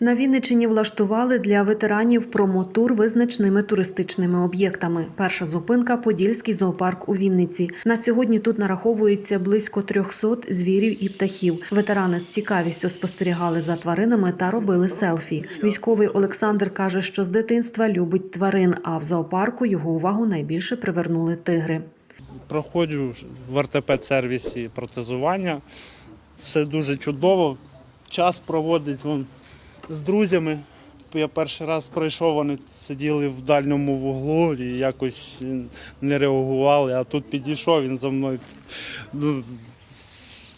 На Вінничині влаштували для ветеранів промотур визначними туристичними об'єктами. Перша зупинка Подільський зоопарк у Вінниці. На сьогодні тут нараховується близько 300 звірів і птахів. Ветерани з цікавістю спостерігали за тваринами та робили селфі. Військовий Олександр каже, що з дитинства любить тварин, а в зоопарку його увагу найбільше привернули тигри. проходжу в ортопед-сервісі протезування. Все дуже чудово. Час проводить з друзями. Я перший раз пройшов, вони сиділи в дальньому вуглу і якось не реагували, а тут підійшов він за мною. Ну,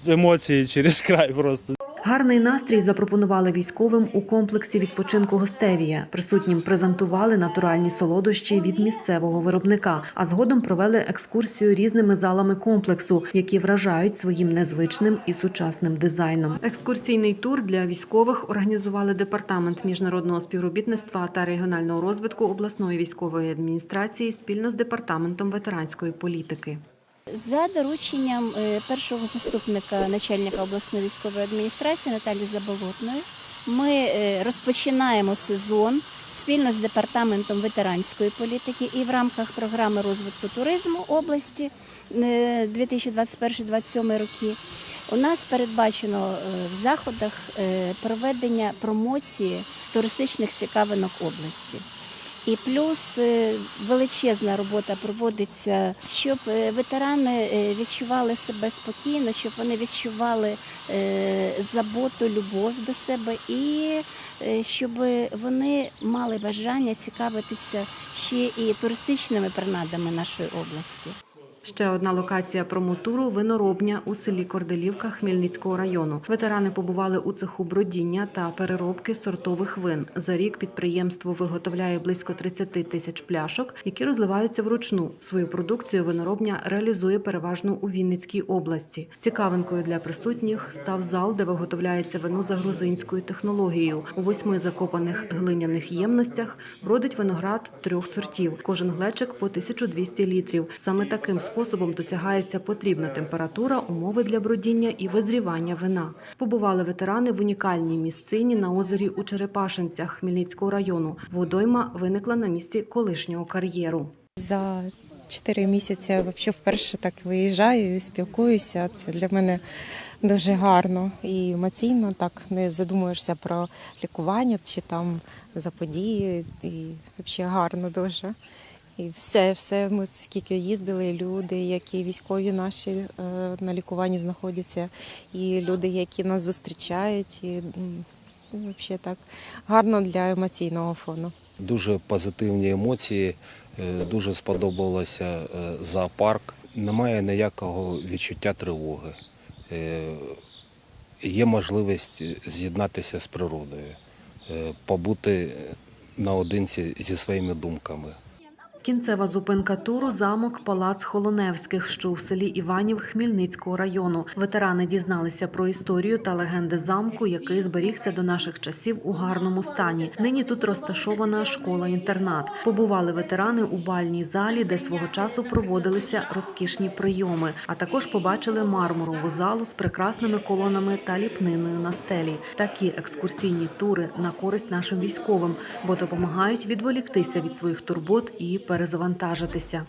емоції через край просто. Гарний настрій запропонували військовим у комплексі відпочинку Гостевія. Присутнім презентували натуральні солодощі від місцевого виробника, а згодом провели екскурсію різними залами комплексу, які вражають своїм незвичним і сучасним дизайном. Екскурсійний тур для військових організували департамент міжнародного співробітництва та регіонального розвитку обласної військової адміністрації спільно з департаментом ветеранської політики. За дорученням е, першого заступника начальника обласної військової адміністрації Наталі Заболотної ми е, розпочинаємо сезон спільно з департаментом ветеранської політики і в рамках програми розвитку туризму області е, 2021-2027 роки. У нас передбачено е, в заходах е, проведення промоції туристичних цікавинок області. І плюс е, величезна робота проводиться, щоб е, ветерани е, відчували себе спокійно, щоб вони відчували заботу, любов до себе і щоб вони мали бажання цікавитися ще і туристичними принадами нашої області. Ще одна локація промотуру виноробня у селі Корделівка Хмельницького району. Ветерани побували у цеху бродіння та переробки сортових вин. За рік підприємство виготовляє близько 30 тисяч пляшок, які розливаються вручну. Свою продукцію виноробня реалізує переважно у Вінницькій області. Цікавинкою для присутніх став зал, де виготовляється вино за грузинською технологією. У восьми закопаних глиняних ємностях бродить виноград трьох сортів. Кожен глечик по 1200 літрів. Саме таким способом досягається потрібна температура, умови для бродіння і визрівання вина. Побували ветерани в унікальній місцині на озері у Черепашинцях Хмельницького району. Водойма виникла на місці колишнього кар'єру. За чотири місяці я взагалі вперше так виїжджаю і спілкуюся. Це для мене дуже гарно і емоційно. Так не задумуєшся про лікування чи там за події. І взагалі гарно дуже. І все, все ми скільки їздили, люди, які військові наші е, на лікуванні знаходяться, і люди, які нас зустрічають, і м, взагалі так гарно для емоційного фону. Дуже позитивні емоції, е, дуже сподобався е, зоопарк. Немає ніякого відчуття тривоги. Є можливість з'єднатися з природою, побути наодинці зі своїми думками. Кінцева зупинка туру замок Палац Холоневських, що у селі Іванів Хмельницького району. Ветерани дізналися про історію та легенди замку, який зберігся до наших часів у гарному стані. Нині тут розташована школа-інтернат. Побували ветерани у бальній залі, де свого часу проводилися розкішні прийоми. А також побачили мармурову залу з прекрасними колонами та ліпниною на стелі. Такі екскурсійні тури на користь нашим військовим, бо допомагають відволіктися від своїх турбот і перезавантажитися.